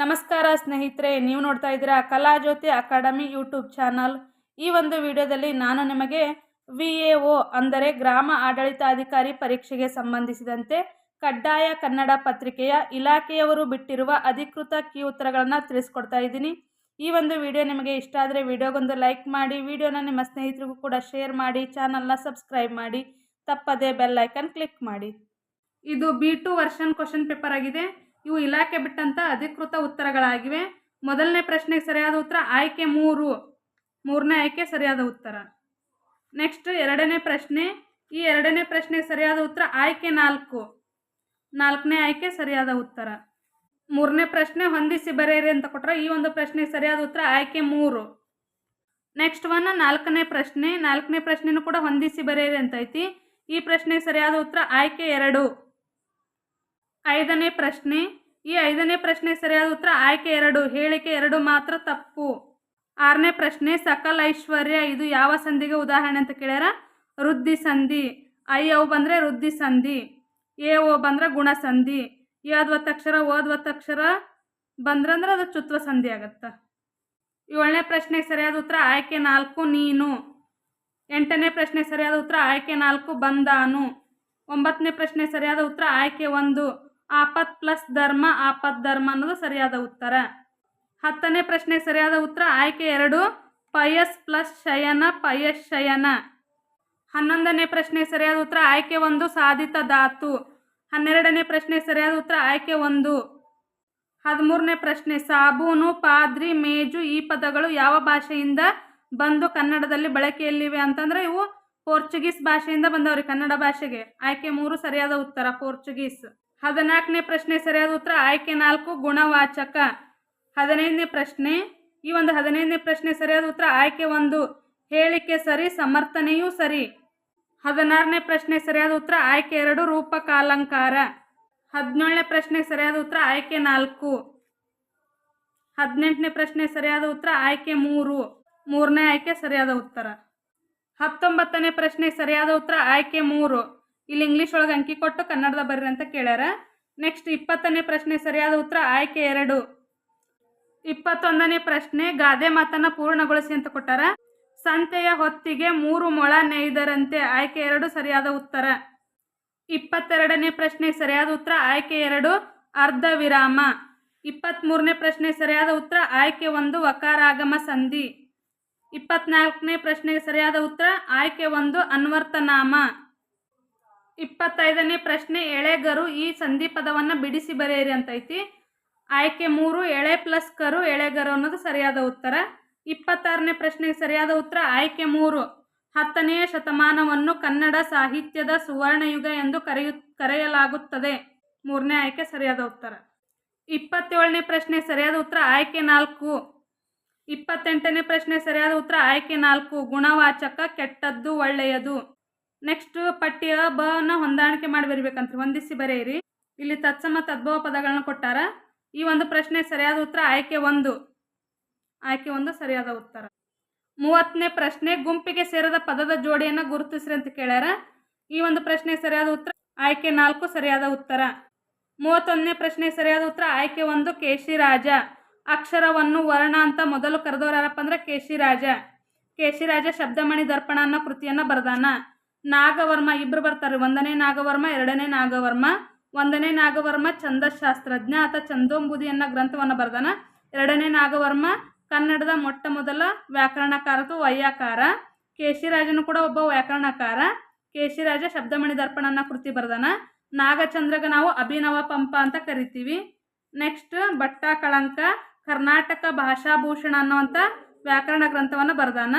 ನಮಸ್ಕಾರ ಸ್ನೇಹಿತರೆ, ನೀವು ನೋಡ್ತಾ ಇದ್ದೀರಾ ಕಲಾಜ್ಯೋತಿ ಅಕಾಡೆಮಿ ಯೂಟ್ಯೂಬ್ ಚಾನಲ್. ಈ ಒಂದು ವಿಡಿಯೋದಲ್ಲಿ ನಾನು ನಿಮಗೆ ವಿ ಎ ಒ ಅಂದರೆ ಗ್ರಾಮ ಆಡಳಿತಾಧಿಕಾರಿ ಪರೀಕ್ಷೆಗೆ ಸಂಬಂಧಿಸಿದಂತೆ ಕಡ್ಡಾಯ ಕನ್ನಡ ಪತ್ರಿಕೆಯ ಇಲಾಖೆಯವರು ಬಿಟ್ಟಿರುವ ಅಧಿಕೃತ ಕೀ ಉತ್ತರಗಳನ್ನು ತಿಳಿಸ್ಕೊಡ್ತಾ ಇದ್ದೀನಿ. ಈ ಒಂದು ವಿಡಿಯೋ ನಿಮಗೆ ಇಷ್ಟ ಆದರೆ ವಿಡಿಯೋಗೊಂದು ಲೈಕ್ ಮಾಡಿ, ವಿಡಿಯೋನ ನಿಮ್ಮ ಸ್ನೇಹಿತರಿಗೂ ಕೂಡ ಶೇರ್ ಮಾಡಿ, ಚಾನಲ್ನ ಸಬ್ಸ್ಕ್ರೈಬ್ ಮಾಡಿ, ತಪ್ಪದೇ ಬೆಲ್ ಐಕನ್ ಕ್ಲಿಕ್ ಮಾಡಿ. ಇದು B two version question paper ಆಗಿದೆ. ಇವು ಇಲಾಖೆ ಬಿಟ್ಟಂತ ಅಧಿಕೃತ ಉತ್ತರಗಳಾಗಿವೆ. ಮೊದಲನೇ ಪ್ರಶ್ನೆಗೆ ಸರಿಯಾದ ಉತ್ತರ ಆಯ್ಕೆ ಮೂರು. ಮೂರನೇ ಆಯ್ಕೆ ಸರಿಯಾದ ಉತ್ತರ. ನೆಕ್ಸ್ಟ್ ಎರಡನೇ ಪ್ರಶ್ನೆ. ಈ ಎರಡನೇ ಪ್ರಶ್ನೆಗೆ ಸರಿಯಾದ ಉತ್ತರ ಆಯ್ಕೆ ನಾಲ್ಕು. ನಾಲ್ಕನೇ ಆಯ್ಕೆ ಸರಿಯಾದ ಉತ್ತರ. ಮೂರನೇ ಪ್ರಶ್ನೆ ಹೊಂದಿಸಿ ಬರೆಯಿರಿ ಅಂತ ಕೊಟ್ಟರೆ ಈ ಒಂದು ಪ್ರಶ್ನೆಗೆ ಸರಿಯಾದ ಉತ್ತರ ಆಯ್ಕೆ ಮೂರು. ನೆಕ್ಸ್ಟ್ ಒನ್ ನಾಲ್ಕನೇ ಪ್ರಶ್ನೆ. ನಾಲ್ಕನೇ ಪ್ರಶ್ನೆನೂ ಕೂಡ ಹೊಂದಿಸಿ ಬರೆಯಿರಿ ಅಂತ ಐತಿ. ಈ ಪ್ರಶ್ನೆಗೆ ಸರಿಯಾದ ಉತ್ತರ ಆಯ್ಕೆ ಎರಡು. ಐದನೇ ಪ್ರಶ್ನೆ. ಈ ಐದನೇ ಪ್ರಶ್ನೆಗೆ ಸರಿಯಾದ ಉತ್ತರ ಆಯ್ಕೆ ಎರಡು, ಹೇಳಿಕೆ ಎರಡು ಮಾತ್ರ ತಪ್ಪು. ಆರನೇ ಪ್ರಶ್ನೆ, ಸಕಲ ಐಶ್ವರ್ಯ, ಇದು ಯಾವ ಸಂಧಿಗೆ ಉದಾಹರಣೆ ಅಂತ ಕೇಳ್ಯಾರ? ವೃದ್ಧಿ ಸಂಧಿ. ಐ ಅವು ಬಂದರೆ ವೃದ್ಧಿ ಸಂಧಿ. ಎ, ಓ ಬಂದ್ರೆ ಗುಣ ಸಂಧಿ. ಅಕ್ಷರ ಓದ್ವತ್ತಕ್ಷರ ಬಂದ್ರಂದ್ರೆ ಅದು ಚುತ್ವ ಸಂಧಿ ಆಗತ್ತೆ. ಏಳನೇ ಪ್ರಶ್ನೆಗೆ ಸರಿಯಾದ ಉತ್ತರ ಆಯ್ಕೆ ನಾಲ್ಕು, ನೀನು. ಎಂಟನೇ ಪ್ರಶ್ನೆ ಸರಿಯಾದ ಉತ್ತರ ಆಯ್ಕೆ ನಾಲ್ಕು, ಬಂದಾನು. ಒಂಬತ್ತನೇ ಪ್ರಶ್ನೆ ಸರಿಯಾದ ಉತ್ತರ ಆಯ್ಕೆ ಒಂದು. ಆಪತ್ ಪ್ಲಸ್ ಧರ್ಮ, ಆಪತ್ ಧರ್ಮ ಅನ್ನೋದು ಸರಿಯಾದ ಉತ್ತರ. ಹತ್ತನೇ ಪ್ರಶ್ನೆ ಸರಿಯಾದ ಉತ್ತರ, ಆಯ್ಕೆ ಎರಡು, ಪಯಸ್ ಪ್ಲಸ್ ಶಯನ, ಪಯಸ್ ಶಯನ. ಹನ್ನೊಂದನೇ ಪ್ರಶ್ನೆ ಸರಿಯಾದ ಉತ್ತರ, ಆಯ್ಕೆ ಒಂದು, ಸಾಧಿತ ಧಾತು. ಹನ್ನೆರಡನೇ ಪ್ರಶ್ನೆ ಸರಿಯಾದ ಉತ್ತರ, ಆಯ್ಕೆ ಒಂದು. ಹದಿಮೂರನೇ ಪ್ರಶ್ನೆ, ಸಾಬೂನು, ಪಾದ್ರಿ, ಮೇಜು ಈ ಪದಗಳು ಯಾವ ಭಾಷೆಯಿಂದ ಬಂದು ಕನ್ನಡದಲ್ಲಿ ಬಳಕೆಯಲ್ಲಿವೆ ಅಂತಂದ್ರೆ ಇವು ಪೋರ್ಚುಗೀಸ್ ಭಾಷೆಯಿಂದ ಬಂದವ್ರಿ ಕನ್ನಡ ಭಾಷೆಗೆ. ಆಯ್ಕೆ ಮೂರು ಸರಿಯಾದ ಉತ್ತರ, ಪೋರ್ಚುಗೀಸ್. ಹದಿನಾಲ್ಕನೇ ಪ್ರಶ್ನೆ ಸರಿಯಾದ ಉತ್ತರ. ಆಯ್ಕೆ ನಾಲ್ಕು, ಗುಣವಾಚಕ. ಹದಿನೈದನೇ ಪ್ರಶ್ನೆ. ಈ ಒಂದು ಹದಿನೈದನೇ ಪ್ರಶ್ನೆ ಸರಿಯಾದ ಉತ್ತರ. ಆಯ್ಕೆ ಒಂದು, ಹೇಳಿಕೆ ಸರಿ, ಸಮರ್ಥನೆಯೂ ಸರಿ. ಹದಿನಾರನೇ ಪ್ರಶ್ನೆ ಸರಿಯಾದ ಉತ್ತರ. ಆಯ್ಕೆ ಎರಡು, ರೂಪಕಾಲಂಕಾರ. ಹದಿನೇಳನೇ ಪ್ರಶ್ನೆ ಸರಿಯಾದ ಉತ್ತರ. ಆಯ್ಕೆ ನಾಲ್ಕು. ಹದಿನೆಂಟನೇ ಪ್ರಶ್ನೆ ಸರಿಯಾದ ಉತ್ತರ. ಆಯ್ಕೆ ಮೂರು. ಮೂರನೇ ಆಯ್ಕೆ ಸರಿಯಾದ ಉತ್ತರ. ಹತ್ತೊಂಬತ್ತನೇ ಪ್ರಶ್ನೆ ಸರಿಯಾದ ಉತ್ತರ. ಆಯ್ಕೆ ಮೂರು. ಇಲ್ಲಿ ಇಂಗ್ಲೀಷ್ ಒಳಗೆ ಅಂಕಿ ಕೊಟ್ಟು ಕನ್ನಡದ ಬರ್ರಿ ಅಂತ ಕೇಳ್ಯಾರ. ನೆಕ್ಸ್ಟ್ ಇಪ್ಪತ್ತನೇ ಪ್ರಶ್ನೆ ಸರಿಯಾದ ಉತ್ತರ ಆಯ್ಕೆ ಎರಡು. ಇಪ್ಪತ್ತೊಂದನೇ ಪ್ರಶ್ನೆ ಗಾದೆ ಮಾತನ್ನ ಪೂರ್ಣಗೊಳಿಸಿ ಅಂತ ಕೊಟ್ಟಾರ. ಸಂತೆಯ ಹೊತ್ತಿಗೆ ಮೂರು ಮೊಳ ನೇಯ್ದರಂತೆ ಆಯ್ಕೆ ಎರಡು ಸರಿಯಾದ ಉತ್ತರ. ಇಪ್ಪತ್ತೆರಡನೇ ಪ್ರಶ್ನೆ ಸರಿಯಾದ ಉತ್ತರ ಆಯ್ಕೆ ಎರಡು, ಅರ್ಧ ವಿರಾಮ. ಇಪ್ಪತ್ತ್ಮೂರನೇ ಪ್ರಶ್ನೆ ಸರಿಯಾದ ಉತ್ತರ ಆಯ್ಕೆ ಒಂದು, ವಕಾರಾಗಮ ಸಂಧಿ. ಇಪ್ಪತ್ನಾಲ್ಕನೇ ಪ್ರಶ್ನೆಗೆ ಸರಿಯಾದ ಉತ್ತರ ಆಯ್ಕೆ ಒಂದು ಅನ್ವರ್ತನಾಮ ಇಪ್ಪತ್ತೈದನೇ ಪ್ರಶ್ನೆ ಎಳೆಗರು ಈ ಸಂಧಿ ಪದವನ್ನು ಬಿಡಿಸಿ ಬರೆಯಿರಿ ಅಂತ ಐತಿ ಆಯ್ಕೆ ಮೂರು, ಎಳೆ ಪ್ಲಸ್ ಕರು ಎಳೆಗರು ಅನ್ನೋದು ಸರಿಯಾದ ಉತ್ತರ. ಇಪ್ಪತ್ತಾರನೇ ಪ್ರಶ್ನೆಗೆ ಸರಿಯಾದ ಉತ್ತರ, ಆಯ್ಕೆ ಮೂರು. ಹತ್ತನೆಯ ಶತಮಾನವನ್ನು ಕನ್ನಡ ಸಾಹಿತ್ಯದ ಸುವರ್ಣಯುಗ ಎಂದು ಕರೆಯು, ಕರೆಯಲಾಗುತ್ತದೆ. ಮೂರನೇ ಆಯ್ಕೆ ಸರಿಯಾದ ಉತ್ತರ. ಇಪ್ಪತ್ತೇಳನೇ ಪ್ರಶ್ನೆ ಸರಿಯಾದ ಉತ್ತರ, ಆಯ್ಕೆ ನಾಲ್ಕು. ಇಪ್ಪತ್ತೆಂಟನೇ ಪ್ರಶ್ನೆ ಸರಿಯಾದ ಉತ್ತರ, ಆಯ್ಕೆ ನಾಲ್ಕು. ಗುಣವಾಚಕ ಕೆಟ್ಟದ್ದು ಒಳ್ಳೆಯದು. ನೆಕ್ಸ್ಟ್ ಪಠ್ಯ ಬನ ಹೊಂದಾಣಿಕೆ ಮಾಡಿ ಬರಿಬೇಕಂತ ಹೊಂದಿಸಿ ಬರೆಯಿರಿ. ಇಲ್ಲಿ ತತ್ಸಮ ತದ್ಭವ ಪದಗಳನ್ನ ಕೊಟ್ಟಾರ. ಈ ಒಂದು ಪ್ರಶ್ನೆ ಸರಿಯಾದ ಉತ್ತರ ಆಯ್ಕೆ ಒಂದು. ಆಯ್ಕೆ ಒಂದು ಸರಿಯಾದ ಉತ್ತರ. ಮೂವತ್ತನೇ ಪ್ರಶ್ನೆ, ಗುಂಪಿಗೆ ಸೇರದ ಪದದ ಜೋಡಿಯನ್ನು ಗುರುತಿಸ್ರಿ ಅಂತ ಕೇಳ್ಯಾರ. ಈ ಒಂದು ಪ್ರಶ್ನೆ ಸರಿಯಾದ ಉತ್ತರ, ಆಯ್ಕೆ ನಾಲ್ಕು ಸರಿಯಾದ ಉತ್ತರ. ಮೂವತ್ತೊಂದನೇ ಪ್ರಶ್ನೆ ಸರಿಯಾದ ಉತ್ತರ, ಆಯ್ಕೆ ಒಂದು, ಕೇಶಿರಾಜ. ಅಕ್ಷರವನ್ನು ವರ್ಣ ಅಂತ ಮೊದಲು ಕರೆದವ್ರು ಅಂದ್ರೆ ಕೇಶಿರಾಜ. ಕೇಶಿರಾಜ ಶಬ್ದಮಣಿ ದರ್ಪಣ ಅನ್ನೋ ಕೃತಿಯನ್ನ ಬರೆದಾನ. ನಾಗವರ್ಮ, ಇಬ್ರು ಬರ್ತಾರೆ. ಒಂದನೇ ನಾಗವರ್ಮ, ಎರಡನೇ ನಾಗವರ್ಮ, ಒಂದನೇ ನಾಗವರ್ಮ, ಛಂದಶಾಸ್ತ್ರಜ್ಞ ಅಥವಾ ಚಂದೋಂಬುದಿ ಅನ್ನೋ ಗ್ರಂಥವನ್ನು ಬರ್ದಾನ. ಎರಡನೇ ನಾಗವರ್ಮ, ಕನ್ನಡದ ಮೊಟ್ಟ ಮೊದಲ ವ್ಯಾಕರಣಕಾರ ಅಥವಾ ವೈಯಾಕಾರ. ಕೇಶಿರಾಜನು ಕೂಡ ಒಬ್ಬ ವ್ಯಾಕರಣಕಾರ. ಕೇಶಿರಾಜ ಶಬ್ದಮಣಿ ದರ್ಪಣ ಅನ್ನೋ ಕೃತಿ ಬರ್ದಾನ. ನಾಗಚಂದ್ರಗ ನಾವು ಅಭಿನವ ಪಂಪ ಅಂತ ಕರಿತೀವಿ. ನೆಕ್ಸ್ಟ್ ಭಟ್ಟ ಕಳಂಕ, ಕರ್ನಾಟಕ ಭಾಷಾಭೂಷಣ ಅನ್ನುವಂಥ ವ್ಯಾಕರಣ ಗ್ರಂಥವನ್ನು ಬರ್ದಾನ.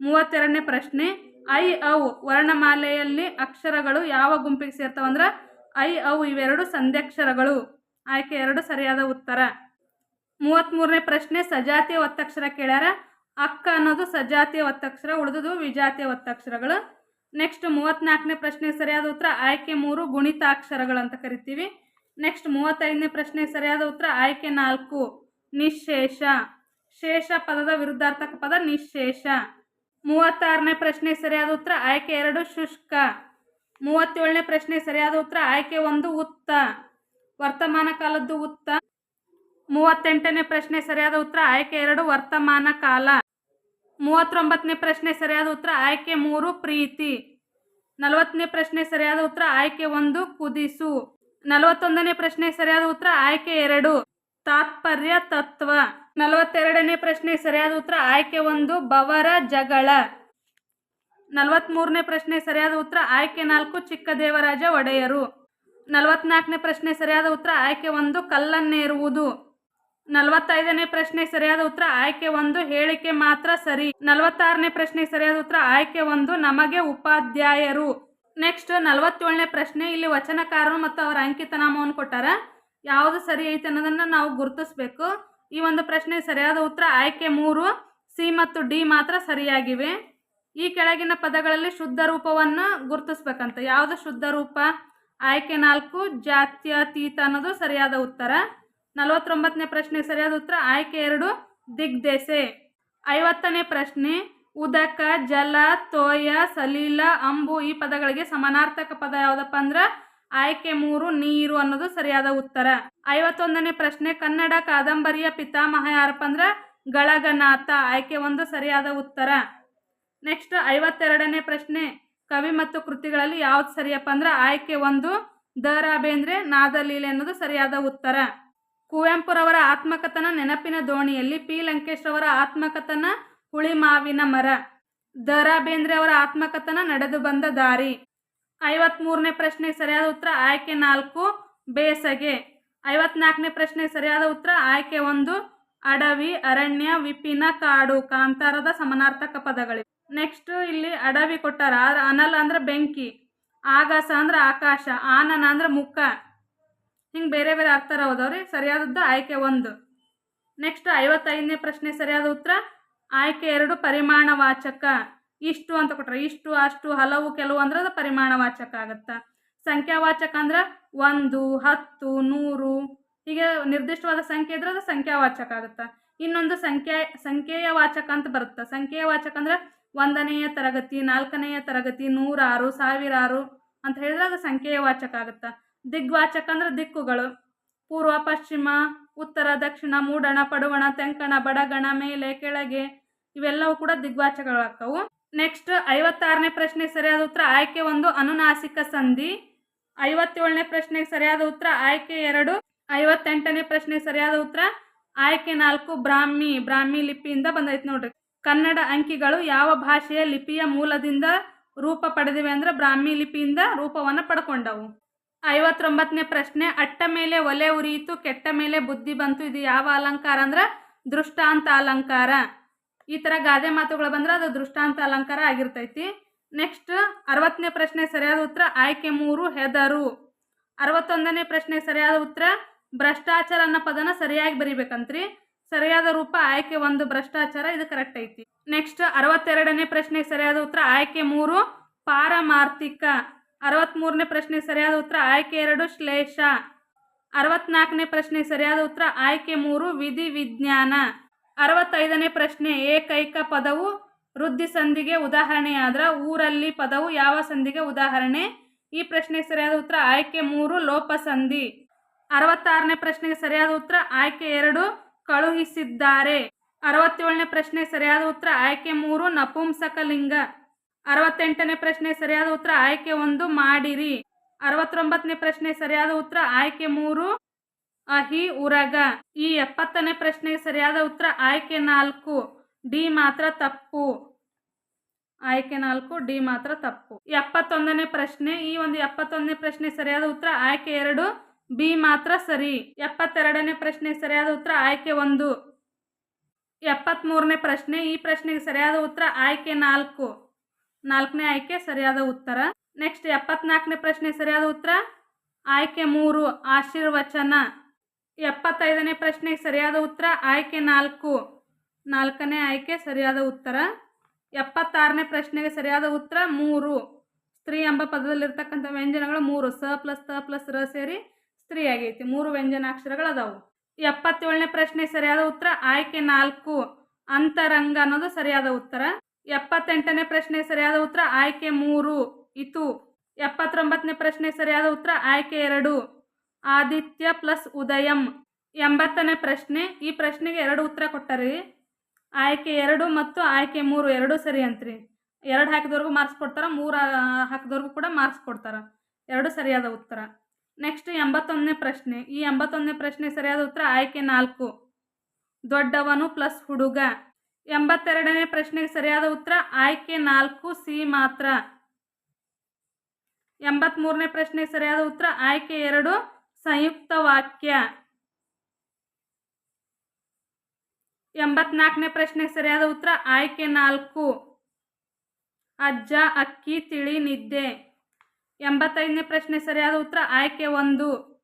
ಮೂವತ್ತೆರಡನೇ ಪ್ರಶ್ನೆ ಐ ಔ ವರ್ಣಮಾಲೆಯಲ್ಲಿ ಅಕ್ಷರಗಳು ಯಾವ ಗುಂಪಿಗೆ ಸೇರ್ತಾವಂದ್ರೆ ಐ ಔ ಇವೆರಡು ಸಂಧ್ಯಾಕ್ಷರಗಳು. ಆಯ್ಕೆ ಎರಡು ಸರಿಯಾದ ಉತ್ತರ. ಮೂವತ್ತ್ಮೂರನೇ ಪ್ರಶ್ನೆ, ಸಜಾತಿಯ ಒತ್ತಕ್ಷರ ಕೇಳ್ಯಾರ. ಅಕ್ಕ ಅನ್ನೋದು ಸಜಾತಿಯ ಒತ್ತಕ್ಷರ, ಉಳಿದುದು ವಿಜಾತಿಯ ಒತ್ತಕ್ಷರಗಳು. ನೆಕ್ಸ್ಟ್ ಮೂವತ್ತ್ನಾಲ್ಕನೇ ಪ್ರಶ್ನೆ ಸರಿಯಾದ ಉತ್ತರ, ಆಯ್ಕೆ ಮೂರು ಗುಣಿತಾಕ್ಷರಗಳು ಅಂತ ಕರಿತೀವಿ. ನೆಕ್ಸ್ಟ್ ಮೂವತ್ತೈದನೇ ಪ್ರಶ್ನೆ ಸರಿಯಾದ ಉತ್ತರ, ಆಯ್ಕೆ ನಾಲ್ಕು ನಿಶೇಷ. ಶೇಷ ಪದದ ವಿರುದ್ಧಾರ್ಥಕ ಪದ ನಿಶೇಷ. ಮೂವತ್ತಾರನೇ ಪ್ರಶ್ನೆ ಸರಿಯಾದ ಉತ್ತರ, ಆಯ್ಕೆ ಎರಡು ಶುಷ್ಕ. ಮೂವತ್ತೇಳನೇ ಪ್ರಶ್ನೆ ಸರಿಯಾದ ಉತ್ತರ, ಆಯ್ಕೆ ಒಂದು ಉತ್ತ. ವರ್ತಮಾನ ಕಾಲದ್ದು ಉತ್ತ. ಮೂವತ್ತೆಂಟನೇ ಪ್ರಶ್ನೆ ಸರಿಯಾದ ಉತ್ತರ, ಆಯ್ಕೆ ಎರಡು ವರ್ತಮಾನ ಕಾಲ. ಮೂವತ್ತೊಂಬತ್ತನೇ ಪ್ರಶ್ನೆ ಸರಿಯಾದ ಉತ್ತರ, ಆಯ್ಕೆ ಮೂರು ಪ್ರೀತಿ. ನಲವತ್ತನೇ ಪ್ರಶ್ನೆ ಸರಿಯಾದ ಉತ್ತರ, ಆಯ್ಕೆ ಒಂದು ಕುದಿಸು. ನಲವತ್ತೊಂದನೇ ಪ್ರಶ್ನೆ ಸರಿಯಾದ ಉತ್ತರ, ಆಯ್ಕೆ ಎರಡು. ತಾತ್ಪರ್ಯ ತತ್ವ. ನಲವತ್ತೆರಡನೇ ಪ್ರಶ್ನೆ, ಸರಿಯಾದ ಉತ್ತರ ಆಯ್ಕೆ ಒಂದು, ಬವರ ಜಗಳ. ನಲವತ್ತ್ಮೂರನೇ ಪ್ರಶ್ನೆ, ಸರಿಯಾದ ಉತ್ತರ ಆಯ್ಕೆ ನಾಲ್ಕು ಚಿಕ್ಕದೇವರಾಜ ಒಡೆಯರು. ನಲವತ್ನಾಲ್ಕನೇ ಪ್ರಶ್ನೆ, ಸರಿಯಾದ ಉತ್ತರ ಆಯ್ಕೆ ಒಂದು, ಕಲ್ಲನ್ನೇರುವುದು. ನಲವತ್ತೈದನೇ ಪ್ರಶ್ನೆ, ಸರಿಯಾದ ಉತ್ತರ ಆಯ್ಕೆ ಒಂದು, ಹೇಳಿಕೆ ಮಾತ್ರ ಸರಿ. ನಲವತ್ತಾರನೇ ಪ್ರಶ್ನೆ, ಸರಿಯಾದ ಉತ್ತರ ಆಯ್ಕೆ ಒಂದು, ನಮಗೆ ಉಪಾಧ್ಯಾಯರು. ನೆಕ್ಸ್ಟ್ ನಲವತ್ತೇಳನೇ ಪ್ರಶ್ನೆ, ಇಲ್ಲಿ ವಚನಕಾರರು ಮತ್ತು ಅವರ ಅಂಕಿತನಾಮವನ್ನು ಕೊಟ್ಟಾರ. ಯಾವುದು ಸರಿ ಐತೆ ಅನ್ನೋದನ್ನು ನಾವು ಗುರುತಿಸ್ಬೇಕು. ಈ ಒಂದು ಪ್ರಶ್ನೆ ಸರಿಯಾದ ಉತ್ತರ ಆಯ್ಕೆ ಮೂರು, ಸಿ ಮತ್ತು ಡಿ ಮಾತ್ರ ಸರಿಯಾಗಿವೆ. ಈ ಕೆಳಗಿನ ಪದಗಳಲ್ಲಿ ಶುದ್ಧ ರೂಪವನ್ನು ಗುರುತಿಸ್ಬೇಕಂತ. ಯಾವುದು ಶುದ್ಧ ರೂಪ? ಆಯ್ಕೆ ನಾಲ್ಕು ಜಾತ್ಯತೀತ ಅನ್ನೋದು ಸರಿಯಾದ ಉತ್ತರ. ನಲವತ್ತೊಂಬತ್ತನೇ ಪ್ರಶ್ನೆ ಸರಿಯಾದ ಉತ್ತರ ಆಯ್ಕೆ ಎರಡು, ದಿಗ್ದೆಸೆ. ಐವತ್ತನೇ ಪ್ರಶ್ನೆ, ಉದಕ, ಜಲ, ತೋಯ, ಸಲೀಲ, ಅಂಬು ಈ ಪದಗಳಿಗೆ ಸಮಾನಾರ್ಥಕ ಪದ ಯಾವುದಪ್ಪ ಅಂದ್ರೆ ಆಯ್ಕೆ ಮೂರು ನೀರು ಅನ್ನೋದು ಸರಿಯಾದ ಉತ್ತರ. ಐವತ್ತೊಂದನೇ ಪ್ರಶ್ನೆ, ಕನ್ನಡ ಕಾದಂಬರಿಯ ಪಿತಾಮಹ ಯಾರಪ್ಪ ಅಂದ್ರೆ ಗಳಗನಾಥ. ಆಯ್ಕೆ ಒಂದು ಸರಿಯಾದ ಉತ್ತರ. ನೆಕ್ಸ್ಟ್ ಐವತ್ತೆರಡನೇ ಪ್ರಶ್ನೆ, ಕವಿ ಮತ್ತು ಕೃತಿಗಳಲ್ಲಿ ಯಾವ್ದು ಸರಿಯಪ್ಪ ಅಂದ್ರೆ ಆಯ್ಕೆ ಒಂದು, ದ ರಾ ಬೇಂದ್ರೆ ನಾದಲೀಲೆ ಅನ್ನೋದು ಸರಿಯಾದ ಉತ್ತರ. ಕುವೆಂಪುರವರ ಆತ್ಮಕಥನ ನೆನಪಿನ ದೋಣಿಯಲ್ಲಿ ಪಿ ಲಂಕೇಶ್ ಅವರ ಆತ್ಮಕಥನ ಹುಳಿ ಮಾವಿನ ಮರ. ದ ರಾ ಬೇಂದ್ರೆ ಅವರ ಆತ್ಮಕಥನ ನಡೆದು ಬಂದ ದಾರಿ. ಐವತ್ಮೂರನೇ ಪ್ರಶ್ನೆ ಸರಿಯಾದ ಉತ್ತರ, ಆಯ್ಕೆ ನಾಲ್ಕು, ಬೇಸಗೆ. ಐವತ್ನಾಲ್ಕನೇ ಪ್ರಶ್ನೆ ಸರಿಯಾದ ಉತ್ತರ, ಆಯ್ಕೆ ಒಂದು, ಅಡವಿ, ಅರಣ್ಯ, ವಿಪಿನ, ಕಾಡು, ಕಾಂತಾರದ ಸಮನಾರ್ಥಕ ಪದಗಳಿವೆ. ನೆಕ್ಸ್ಟ್ ಇಲ್ಲಿ ಅಡವಿ ಕೊಟ್ಟಾರ ಅನಲ ಅಂದ್ರೆ ಬೆಂಕಿ, ಆಗಾಸ ಅಂದ್ರೆ ಆಕಾಶ, ಆನನ ಅಂದ್ರೆ ಮುಖ. ಹಿಂಗೆ ಬೇರೆ ಬೇರೆ ಅರ್ಥ ಹೋದವ್ರಿ, ಸರಿಯಾದದ್ದು ಆಯ್ಕೆ ಒಂದು. ನೆಕ್ಸ್ಟ್ ಐವತ್ತೈದನೇ ಪ್ರಶ್ನೆ ಸರಿಯಾದ ಉತ್ತರ, ಆಯ್ಕೆ ಎರಡು, ಪರಿಮಾಣವಾಚಕ. ಇಷ್ಟು ಅಂತ ಕೊಟ್ರೆ, ಇಷ್ಟು, ಅಷ್ಟು, ಹಲವು, ಕೆಲವು ಅಂದ್ರೆ ಅದು ಪರಿಮಾಣವಾಚಕ ಆಗತ್ತೆ. ಸಂಖ್ಯಾವಾಚಕ ಅಂದ್ರೆ ಒಂದು, ಹತ್ತು, ನೂರು, ಹೀಗೆ ನಿರ್ದಿಷ್ಟವಾದ ಸಂಖ್ಯೆ ಇದ್ರೆ ಅದು ಸಂಖ್ಯಾವಾಚಕ ಆಗುತ್ತೆ. ಇನ್ನೊಂದು ಸಂಖ್ಯಾ ಸಂಖ್ಯೆಯ ವಾಚಕ ಅಂತ ಬರುತ್ತೆ. ಸಂಖ್ಯೆಯ ವಾಚಕ ಅಂದ್ರೆ ಒಂದನೆಯ ತರಗತಿ, ನಾಲ್ಕನೆಯ ತರಗತಿ, ನೂರಾರು, ಸಾವಿರಾರು ಅಂತ ಹೇಳಿದ್ರೆ ಅದು ಸಂಖ್ಯೆಯ ವಾಚಕ ಆಗುತ್ತೆ. ದಿಗ್ವಾಚಕ ಅಂದ್ರೆ ದಿಕ್ಕುಗಳು. ಪೂರ್ವ, ಪಶ್ಚಿಮ, ಉತ್ತರ, ದಕ್ಷಿಣ, ಮೂಡಣ, ಪಡುವಣ, ತೆಂಕಣ, ಬಡಗಣ, ಮೇಲೆ, ಕೆಳಗೆ ಇವೆಲ್ಲವೂ ಕೂಡ ದಿಗ್ವಾಚಕಗಳಾಗ್ತವು. ನೆಕ್ಸ್ಟ್ ಐವತ್ತಾರನೇ ಪ್ರಶ್ನೆ ಸರಿಯಾದ ಉತ್ತರ ಆಯ್ಕೆ ಒಂದು, ಅನುನಾಸಿಕ ಸಂಧಿ. ಐವತ್ತೇಳನೇ ಪ್ರಶ್ನೆಗೆ ಸರಿಯಾದ ಉತ್ತರ ಆಯ್ಕೆ ಎರಡು, ಐವತ್ತೆಂಟನೇ ಪ್ರಶ್ನೆಗೆ ಸರಿಯಾದ ಉತ್ತರ ಆಯ್ಕೆ ನಾಲ್ಕು, ಬ್ರಾಹ್ಮಿ. ಬ್ರಾಹ್ಮಿ ಲಿಪಿಯಿಂದ ಬಂದೈತೆ ನೋಡ್ರಿ. ಕನ್ನಡ ಅಂಕಿಗಳು ಯಾವ ಭಾಷೆಯ ಲಿಪಿಯ ಮೂಲದಿಂದ ರೂಪ ಪಡೆದಿವೆ ಅಂದ್ರೆ ಬ್ರಾಹ್ಮಿ ಲಿಪಿಯಿಂದ ರೂಪವನ್ನು ಪಡ್ಕೊಂಡವು. ಐವತ್ತೊಂಬತ್ತನೇ ಪ್ರಶ್ನೆ, ಅಟ್ಟ ಮೇಲೆ ಒಲೆ ಉರಿಯಿತು, ಕೆಟ್ಟ ಮೇಲೆ ಬುದ್ಧಿ ಬಂತು, ಇದು ಯಾವ ಅಲಂಕಾರ ಅಂದ್ರೆ ದೃಷ್ಟಾಂತ ಅಲಂಕಾರ. ಈ ಥರ ಗಾದೆ ಮಾತುಗಳು ಬಂದ್ರೆ ಅದು ದೃಷ್ಟಾಂತ ಅಲಂಕಾರ ಆಗಿರ್ತೈತಿ. ನೆಕ್ಸ್ಟ್ ಅರವತ್ತನೇ ಪ್ರಶ್ನೆ ಸರಿಯಾದ ಉತ್ತರ ಆಯ್ಕೆ ಮೂರು ಹೆದರು. ಅರವತ್ತೊಂದನೇ ಪ್ರಶ್ನೆ ಸರಿಯಾದ ಉತ್ತರ ಭ್ರಷ್ಟಾಚಾರ ಅನ್ನೋ ಪದನ ಸರಿಯಾಗಿ ಬರಿಬೇಕಂತ್ರಿ. ಸರಿಯಾದ ರೂಪ ಆಯ್ಕೆ ಒಂದು, ಭ್ರಷ್ಟಾಚಾರ ಇದು ಕರೆಕ್ಟ್ ಐತಿ. ನೆಕ್ಸ್ಟ್ ಅರವತ್ತೆರಡನೇ ಪ್ರಶ್ನೆ ಸರಿಯಾದ ಉತ್ತರ ಆಯ್ಕೆ ಮೂರು, ಪಾರಮಾರ್ಥಿಕ. ಅರವತ್ತ್ಮೂರನೇ ಪ್ರಶ್ನೆ ಸರಿಯಾದ ಉತ್ತರ ಆಯ್ಕೆ ಎರಡು, ಶ್ಲೇಷ. ಅರವತ್ನಾಲ್ಕನೇ ಪ್ರಶ್ನೆ ಸರಿಯಾದ ಉತ್ತರ ಆಯ್ಕೆ ಮೂರು ವಿಧಿ ವಿಜ್ಞಾನ ಅರವತ್ತೈದನೇ ಪ್ರಶ್ನೆ, ಏಕೈಕ ಪದವು ವೃದ್ಧಿ ಸಂಧಿಗೆ ಉದಾಹರಣೆಯಾದ್ರ ಊರಲ್ಲಿ ಪದವು ಯಾವ ಸಂಧಿಗೆ ಉದಾಹರಣೆ? ಈ ಪ್ರಶ್ನೆಗೆ ಸರಿಯಾದ ಉತ್ತರ ಆಯ್ಕೆ ಮೂರು ಲೋಪಸಂಧಿ ಅರವತ್ತಾರನೇ ಪ್ರಶ್ನೆಗೆ ಸರಿಯಾದ ಉತ್ತರ ಆಯ್ಕೆ ಎರಡು, ಕಳುಹಿಸಿದ್ದಾರೆ. ಅರವತ್ತೇಳನೇ ಪ್ರಶ್ನೆಗೆ ಸರಿಯಾದ ಉತ್ತರ ಆಯ್ಕೆ ಮೂರು ನಪುಂಸಕಲಿಂಗ ಅರವತ್ತೆಂಟನೇ ಪ್ರಶ್ನೆ ಸರಿಯಾದ ಉತ್ತರ ಆಯ್ಕೆ ಒಂದು, ಮಾಡಿರಿ. ಅರವತ್ತೊಂಬತ್ತನೇ ಪ್ರಶ್ನೆ ಸರಿಯಾದ ಉತ್ತರ ಆಯ್ಕೆ ಮೂರು ಅಹಿ ಉರಗ ಈ ಎಪ್ಪತ್ತನೇ ಪ್ರಶ್ನೆಗೆ ಸರಿಯಾದ ಉತ್ತರ ಆಯ್ಕೆ ನಾಲ್ಕು, ಡಿ ಮಾತ್ರ ತಪ್ಪು. ಆಯ್ಕೆ ನಾಲ್ಕು, ಡಿ ಮಾತ್ರ ತಪ್ಪು. ಎಪ್ಪತ್ತೊಂದನೇ ಪ್ರಶ್ನೆ, ಈ ಒಂದು ಎಪ್ಪತ್ತೊಂದನೇ ಪ್ರಶ್ನೆ ಸರಿಯಾದ ಉತ್ತರ ಆಯ್ಕೆ ಎರಡು, ಬಿ ಮಾತ್ರ ಸರಿ. ಎಪ್ಪತ್ತೆರಡನೇ ಪ್ರಶ್ನೆ ಸರಿಯಾದ ಉತ್ತರ ಆಯ್ಕೆ ಒಂದು. ಎಪ್ಪತ್ತ್ಮೂರನೇ ಪ್ರಶ್ನೆ, ಈ ಪ್ರಶ್ನೆಗೆ ಸರಿಯಾದ ಉತ್ತರ ಆಯ್ಕೆ ನಾಲ್ಕು. ನಾಲ್ಕನೇ ಆಯ್ಕೆ ಸರಿಯಾದ ಉತ್ತರ. ನೆಕ್ಸ್ಟ್ ಎಪ್ಪತ್ನಾಲ್ಕನೇ ಪ್ರಶ್ನೆ ಸರಿಯಾದ ಉತ್ತರ ಆಯ್ಕೆ ಮೂರು, ಆಶೀರ್ವಚನ. ಎಪ್ಪತ್ತೈದನೇ ಪ್ರಶ್ನೆಗೆ ಸರಿಯಾದ ಉತ್ತರ? ಆಯ್ಕೆ ನಾಲ್ಕು. ನಾಲ್ಕನೇ ಆಯ್ಕೆ, ಸರಿಯಾದ ಉತ್ತರ? ಎಪ್ಪತ್ತಾರನೇ ಪ್ರಶ್ನೆಗೆ ಸರಿಯಾದ ಉತ್ತರ? ಮೂರು. ಸ್ತ್ರೀ ಎಂಬ ಪದದಲ್ಲಿರ್ತಕ್ಕಂಥ ವ್ಯಂಜನಗಳು ಮೂರು. ಸ ಪ್ಲಸ್ ತ ಪ್ಲಸ್ ರ ಸೇರಿ ಸ್ತ್ರೀ ಆಗೈತಿ ಮೂರು ವ್ಯಂಜನಾಕ್ಷರಗಳು ಅದಾವು. ಎಪ್ಪತ್ತೇಳನೇ ಪ್ರಶ್ನೆಗೆ ಸರಿಯಾದ ಉತ್ತರ? ಆಯ್ಕೆ ನಾಲ್ಕು. ಅಂತರಂಗ ಅನ್ನೋದು ಸರಿಯಾದ ಉತ್ತರ. ಎಪ್ಪತ್ತೆಂಟನೇ ಪ್ರಶ್ನೆಗೆ ಸರಿಯಾದ ಉತ್ತರ? ಆಯ್ಕೆ ಮೂರು. ಇತು ಎಪ್ಪತ್ತೊಂಬತ್ತನೇ ಪ್ರಶ್ನೆಗೆ ಸರಿಯಾದ ಉತ್ತರ? ಆಯ್ಕೆ ಎರಡು. ಆದಿತ್ಯ ಪ್ಲಸ್ ಉದಯಂ ಎಂಬತ್ತನೇ ಪ್ರಶ್ನೆ. ಈ ಪ್ರಶ್ನೆಗೆ ಎರಡು ಉತ್ತರ ಕೊಟ್ಟರಿ. ಆಯ್ಕೆ ಎರಡು ಮತ್ತು ಆಯ್ಕೆ ಮೂರು ಎರಡೂ ಸರಿ ಅಂತ್ರಿ. ಎರಡು ಹಾಕಿದವ್ರಿಗೂ ಮಾರ್ಕ್ಸ್ ಕೊಡ್ತಾರೆ, ಮೂರು ಹಾಕಿದವ್ರಿಗೂ ಕೂಡ ಮಾರ್ಕ್ಸ್ ಕೊಡ್ತಾರೆ. ಎರಡು ಸರಿಯಾದ ಉತ್ತರ. ನೆಕ್ಸ್ಟ್ ಎಂಬತ್ತೊಂದನೇ ಪ್ರಶ್ನೆ. ಈ ಎಂಬತ್ತೊಂದನೇ ಪ್ರಶ್ನೆ ಸರಿಯಾದ ಉತ್ತರ ಆಯ್ಕೆ ನಾಲ್ಕು. ದೊಡ್ಡವನು ಪ್ಲಸ್ ಹುಡುಗ. ಎಂಬತ್ತೆರಡನೇ ಪ್ರಶ್ನೆಗೆ ಸರಿಯಾದ ಉತ್ತರ ಆಯ್ಕೆ ನಾಲ್ಕು, ಸಿ ಮಾತ್ರ. ಎಂಬತ್ತ್ಮೂರನೇ ಪ್ರಶ್ನೆಗೆ ಸರಿಯಾದ ಉತ್ತರ ಆಯ್ಕೆ ಎರಡು ಸಂಯುಕ್ತ ವಾಕ್ಯ ಎಂಬತ್ನಾಲ್ಕನೇ ಪ್ರಶ್ನೆಗೆ ಸರಿಯಾದ ಉತ್ತರ, ಆಯ್ಕೆ ನಾಲ್ಕು. ಅಜ್ಜ, ಅಕ್ಕಿ, ತಿಳಿ, ನಿದ್ದೆ. ಎಂಬತ್ತೈದನೇ ಪ್ರಶ್ನೆ ಸರಿಯಾದ ಉತ್ತರ, ಆಯ್ಕೆ ಒಂದು.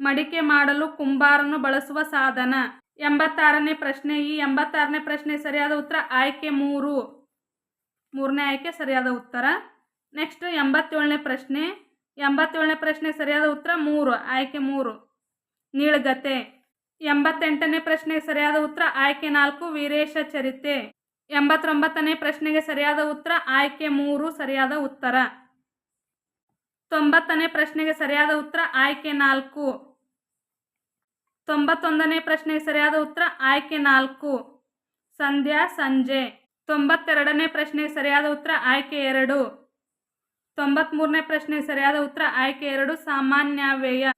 ಮಡಿಕೆ ಮಾಡಲು ಕುಂಬಾರನ್ನು ಬಳಸುವ ಸಾಧನ. ಎಂಬತ್ತಾರನೇ ಪ್ರಶ್ನೆ, ಈ ಎಂಬತ್ತಾರನೇ ಪ್ರಶ್ನೆ ಸರಿಯಾದ ಉತ್ತರ, ಆಯ್ಕೆ ಮೂರು. ಮೂರನೇ ಆಯ್ಕೆ ಸರಿಯಾದ ಉತ್ತರ. ನೆಕ್ಸ್ಟ್ ಎಂಬತ್ತೇಳನೇ ಪ್ರಶ್ನೆ ಎಂಬತ್ತೇಳನೇ ಪ್ರಶ್ನೆ ಸರಿಯಾದ ಉತ್ತರ ಮೂರು, ಆಯ್ಕೆ ಮೂರು. ನೀಳಗತೆ. ಎಂಬತ್ತೆಂಟನೇ ಪ್ರಶ್ನೆಗೆ ಸರಿಯಾದ ಉತ್ತರ ಆಯ್ಕೆ ನಾಲ್ಕು, ವೀರೇಶ ಚರಿತೆ. ಎಂಬತ್ತೊಂಬತ್ತನೇ ಪ್ರಶ್ನೆಗೆ ಸರಿಯಾದ ಉತ್ತರ ಆಯ್ಕೆ ಮೂರು, ಸರಿಯಾದ ಉತ್ತರ. ತೊಂಬತ್ತನೇ ಪ್ರಶ್ನೆಗೆ ಸರಿಯಾದ ಉತ್ತರ ಆಯ್ಕೆ ನಾಲ್ಕು. ತೊಂಬತ್ತೊಂದನೇ ಪ್ರಶ್ನೆಗೆ ಸರಿಯಾದ ಉತ್ತರ ಆಯ್ಕೆ ನಾಲ್ಕು. ಸಂಧ್ಯಾ, ಸಂಜೆ. ತೊಂಬತ್ತೆರಡನೇ ಪ್ರಶ್ನೆಗೆ ಸರಿಯಾದ ಉತ್ತರ ಆಯ್ಕೆ ಎರಡು. ತೊಂಬತ್ಮೂರನೇ ಪ್ರಶ್ನೆ ಸರಿಯಾದ ಉತ್ತರ, ಆಯ್ಕೆ ಎರಡು ಸಾಮಾನ್ಯ ವ್ಯಯ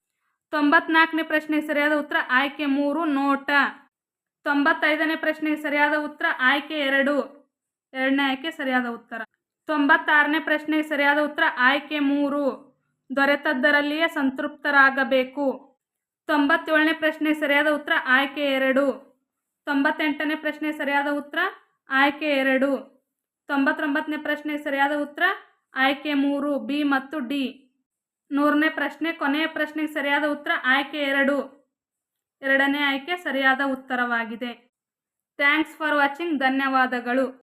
ತೊಂಬತ್ನಾಲ್ಕನೇ ಪ್ರಶ್ನೆ ಸರಿಯಾದ ಉತ್ತರ, ಆಯ್ಕೆ ಮೂರು, ನೋಟ. ತೊಂಬತ್ತೈದನೇ ಪ್ರಶ್ನೆ ಸರಿಯಾದ ಉತ್ತರ, ಆಯ್ಕೆ ಎರಡು. ಎರಡನೇ ಆಯ್ಕೆ ಸರಿಯಾದ ಉತ್ತರ. ತೊಂಬತ್ತಾರನೇ ಪ್ರಶ್ನೆ ಸರಿಯಾದ ಉತ್ತರ, ಆಯ್ಕೆ ಮೂರು. ದೊರೆತದ್ದರಲ್ಲಿಯೇ ಸಂತೃಪ್ತರಾಗಬೇಕು. ತೊಂಬತ್ತೇಳನೇ ಪ್ರಶ್ನೆ ಸರಿಯಾದ ಉತ್ತರ, ಆಯ್ಕೆ ಎರಡು. ತೊಂಬತ್ತೆಂಟನೇ ಪ್ರಶ್ನೆ ಸರಿಯಾದ ಉತ್ತರ, ಆಯ್ಕೆ ಎರಡು. ತೊಂಬತ್ತೊಂಬತ್ತನೇ ಪ್ರಶ್ನೆ ಸರಿಯಾದ ಉತ್ತರ ಆಯ್ಕೆ ಮೂರು, ಬಿ ಮತ್ತು ಡಿ. ನೂರನೇ ಪ್ರಶ್ನೆ, ಕೊನೆಯ ಪ್ರಶ್ನೆಗೆ ಸರಿಯಾದ ಉತ್ತರ ಆಯ್ಕೆ ಎರಡು. ಎರಡನೇ ಆಯ್ಕೆ ಸರಿಯಾದ ಉತ್ತರವಾಗಿದೆ. ಥ್ಯಾಂಕ್ಸ್ ಫಾರ್ ವಾಚಿಂಗ್, ಧನ್ಯವಾದಗಳು.